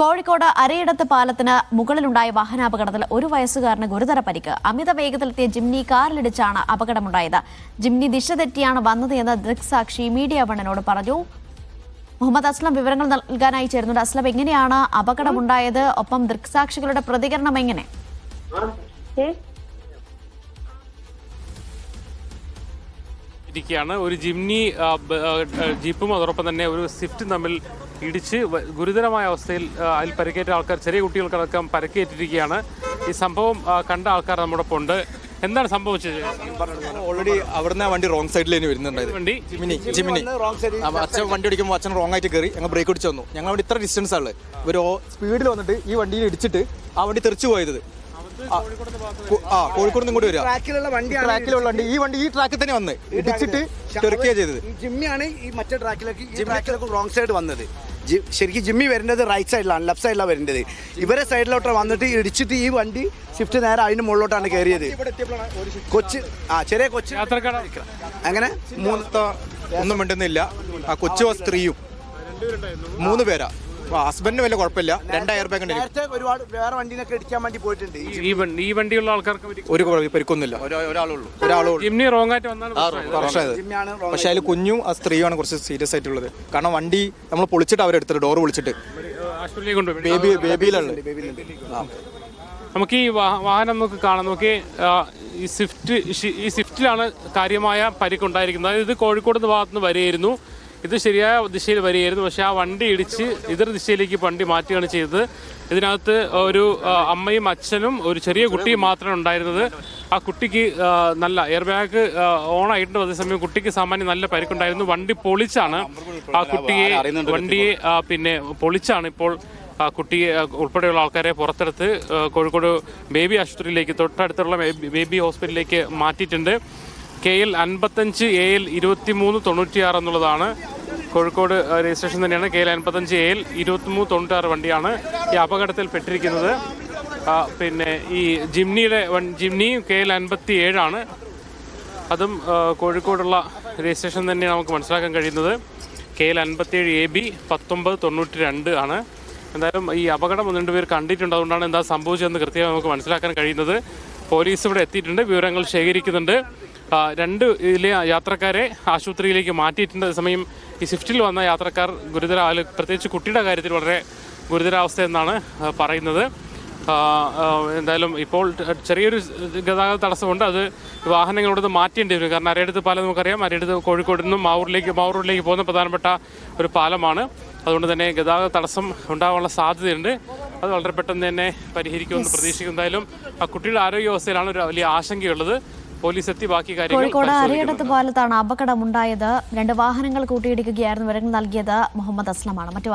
കോഴിക്കോട് അരയിടത്ത് പാലത്തിന് മുകളിലുണ്ടായ വാഹനാപകടത്തിൽ ഒരു വയസ്സുകാരന് ഗുരുതര പരിക്ക്. അമിത വേഗത്തിലെത്തിയ ജിംനി കാറിലിടിച്ചാണ് അപകടമുണ്ടായത്. ജിംനി ദിശ തെറ്റിയാണ് വന്നത് എന്ന് ദൃക്സാക്ഷി മീഡിയ വണ്ണനോട് പറഞ്ഞു. മുഹമ്മദ് അസ്ലം വിവരങ്ങൾ നൽകാനായി ചേരുന്നുണ്ട്. അസ്ലം എങ്ങനെയാണ് അപകടമുണ്ടായത്? ഒപ്പം ദൃക്സാക്ഷികളുടെ പ്രതികരണം എങ്ങനെ? ഇരിക്കുകയാണ്. ഒരു ജിംനി ജീപ്പും അതോടൊപ്പം തന്നെ ഒരു സ്വിഫ്റ്റും തമ്മിൽ ഇടിച്ച് ഗുരുതരമായ അവസ്ഥയിൽ അതിൽ പരിക്കേറ്റ ആൾക്കാർ ചെറിയ കുട്ടികൾക്കടക്കം പരിക്കേറ്റിരിക്കുകയാണ്. ഈ സംഭവം കണ്ട ആൾക്കാർ നമ്മുടെ ഒപ്പം ഉണ്ട്. എന്താണ് സംഭവിച്ചത്? ഓൾറെഡി അവിടുന്ന് ആ വണ്ടി റോങ് സൈഡിലേക്ക് വരുന്നുണ്ടായിരുന്നു വണ്ടി? ജിമിനി ജിമിനി അപ്പൊ അച്ഛൻ വണ്ടി ഓടിക്കുമ്പോൾ അച്ഛൻ റോങ് ആയിട്ട് കയറി ഞങ്ങൾ ബ്രേക്ക് പിടിച്ച് വന്നു. ഞങ്ങൾ അവിടെ ഇത്ര ഡിസ്റ്റൻസ് ആണ് ഒരു സ്പീഡിൽ വന്നിട്ട് ഈ വണ്ടിയിൽ ഇടിച്ചിട്ട് ആ വണ്ടി തെറിച്ചു പോയത്. ആ, കോഴിക്കോട് നിന്ന് ഇങ്ങോട്ട് വരിക. ട്രാക്കിലുള്ള വണ്ടിയാണ് ട്രാക്കിലുള്ള വണ്ടി. ഈ വണ്ടി ഈ ട്രാക്കിൽ തന്നെ വന്ന് ഇടിച്ചിട്ട് തെറിക്കുക ചെയ്തത്. ഈ ജിമ്മിയാണ് ഈ മറ്റേ ട്രാക്കിലേക്ക് ഈ ട്രാക്കിലേക്ക് റോങ് സൈഡ് വന്നത്. ശരിക്കും ജിമ്മി വരുന്നത് റൈറ്റ് സൈഡിലാണ് ലെഫ്റ്റ് സൈഡിലാണ് വരേണ്ടത്. ഇവരെ സൈഡിലോട്ട് വന്നിട്ട് ഇടിച്ചിട്ട് ഈ വണ്ടി സ്വിഫ്റ്റ് നേരെ അതിന് മുകളിലോട്ടാണ് കയറിയത് കൊച്ചി ആ ചെറിയ കൊച്ചി. അങ്ങനെ മൂന്നത്തെ ഒന്നും മിണ്ടുന്നില്ല. ആ കൊച്ചു സ്ത്രീയും മൂന്ന് പേരാ. ഹസ്ബൻഡിന് വലിയ കുഴപ്പമില്ല. രണ്ട് എയർ ബാഗ് ഉണ്ട് നേരത്തെ ഒരുപാട് വേറെ വണ്ടിനൊക്കെ ഇടിക്കാൻ വേണ്ടി പോയിട്ടുണ്ട്. ഈ ഈ വണ്ടി ഈ വണ്ടിയുള്ള ആൾക്കാർക്ക്. ഒരു കുഴപ്പം പരിക്കൊന്നുമില്ല ഒരാളുള്ളൂ. ജിംനി റോങ് ആയിട്ട് വന്നാണ് പ്രശ്നമായത്. ജിമ്മിയാണ് wrong പക്ഷെ അതിൽ കുഞ്ഞും ആ സ്ത്രീയുമാണ് കുറച്ച് സീരിയസ് ആയിട്ടുള്ളത്. കാരണം വണ്ടി നമ്മൾ പൊളിച്ചിട്ട് അവരെടുത്തിട്ട് ഡോർ പൊളിച്ചിട്ട്. കൊണ്ടുപോയി. ബേബി ബേബിയിലുള്ളത് നമുക്ക് ഈ വാ- വാഹനം നമുക്ക് കാണാം. നോക്കി ആ, ഈ സ്വിഫ്റ്റ് ഈ സ്വിഫ്റ്റിലാണ് കാര്യമായ പരിക്കുണ്ടായിരിക്കുന്നത്. അതായത് ഇത് കോഴിക്കോട് ഭാഗത്ത് നിന്ന് വരികയായിരുന്നു ഇത് ശരിയായ ദിശയിൽ വരികയായിരുന്നു. പക്ഷെ ആ വണ്ടി ഇടിച്ച് എതിർ ദിശയിലേക്ക് വണ്ടി മാറ്റുകയാണ് ചെയ്തത്. ഇതിനകത്ത് ഒരു അമ്മയും അച്ഛനും ഒരു ചെറിയ കുട്ടിയും മാത്രമേ ഉണ്ടായിരുന്നത്. ആ കുട്ടിക്ക് നല്ല എയർ ബാഗ് ഓൺ ആയിട്ടുണ്ട് അതേസമയം കുട്ടിക്ക് സാമാന്യം നല്ല പരിക്കുണ്ടായിരുന്നു. വണ്ടി പൊളിച്ചാണ് ആ കുട്ടിയെ വണ്ടിയെ പിന്നെ പൊളിച്ചാണ് ഇപ്പോൾ കുട്ടിയെ ഉൾപ്പെടെയുള്ള ആൾക്കാരെ പുറത്തെടുത്ത് കോഴിക്കോട് ബേബി ആശുപത്രിയിലേക്ക് തൊട്ടടുത്തുള്ള ബേബി ഹോസ്പിറ്റലിലേക്ക് മാറ്റിയിട്ടുണ്ട്. കെ എൽ അൻപത്തഞ്ച് എ എൽ ഇരുപത്തി മൂന്ന് തൊണ്ണൂറ്റിയാറ് എന്നുള്ളതാണ് കോഴിക്കോട് രജിസ്ട്രേഷൻ തന്നെയാണ്. കെ എൽ അൻപത്തഞ്ച് എൽ ഇരുപത്തിമൂന്ന് തൊണ്ണൂറ്റാറ് വണ്ടിയാണ് ഈ അപകടത്തിൽ പെട്ടിരിക്കുന്നത്. പിന്നെ ഈ ജിംനിയുടെ വൺ ജിംനിയും കെ എൽ അൻപത്തി ഏഴാണ് അതും കോഴിക്കോടുള്ള രജിസ്ട്രേഷൻ തന്നെ നമുക്ക് മനസ്സിലാക്കാൻ കഴിയുന്നത്. കെ എൽ അൻപത്തിയേഴ് എ ബി പത്തൊമ്പത് തൊണ്ണൂറ്റി രണ്ട് ആണ്. എന്തായാലും ഈ അപകടം ഒന്ന് രണ്ട് പേർ കണ്ടിട്ടുണ്ട്. അതുകൊണ്ടാണ് എന്താ സംഭവിച്ചതെന്ന് കൃത്യമായി നമുക്ക് മനസ്സിലാക്കാൻ കഴിയുന്നത്. പോലീസ് ഇവിടെ എത്തിയിട്ടുണ്ട്. വിവരങ്ങൾ ശേഖരിക്കുന്നുണ്ട്. രണ്ട് ഇതിലെ യാത്രക്കാരെ ആശുപത്രിയിലേക്ക് മാറ്റിയിട്ടുണ്ട്. സമയം ഈ സ്വിഫ്റ്റിൽ വന്ന യാത്രക്കാർ ഗുരുതര പ്രത്യേകിച്ച് കുട്ടിയുടെ കാര്യത്തിൽ വളരെ ഗുരുതരാവസ്ഥ എന്നാണ് പറയുന്നത്. എന്തായാലും ഇപ്പോൾ ചെറിയൊരു ഗതാഗത തടസ്സമുണ്ട്. അത് വാഹനങ്ങളോട് മാറ്റേണ്ടി വരും. കാരണം അരയടുത്ത് പാലം നമുക്കറിയാം. അരയടുത്ത് കോഴിക്കോട് നിന്നും മാവൂരിലേക്ക് മാവൂരിലേക്ക് പോകുന്ന പ്രധാനപ്പെട്ട ഒരു പാലമാണ്. അതുകൊണ്ട് തന്നെ ഗതാഗത തടസ്സം ഉണ്ടാകാനുള്ള സാധ്യതയുണ്ട്. അത് വളരെ പെട്ടെന്ന് തന്നെ പരിഹരിക്കുമെന്ന് പ്രതീക്ഷിക്കും എന്തായാലും ആ കുട്ടിയുടെ ആരോഗ്യാവസ്ഥയിലാണ് ഒരു വലിയ ആശങ്കയുള്ളത്. പോലീസ് എത്തി ബാക്കി കോഴിക്കോട് അരയിടത്ത് പാലത്താണ് അപകടമുണ്ടായത്. രണ്ട് വാഹനങ്ങൾ കൂട്ടിയിടിക്കുകയായിരുന്നു വിവരങ്ങൾ നൽകിയത് മുഹമ്മദ് അസ്ലമാണ്. മറ്റു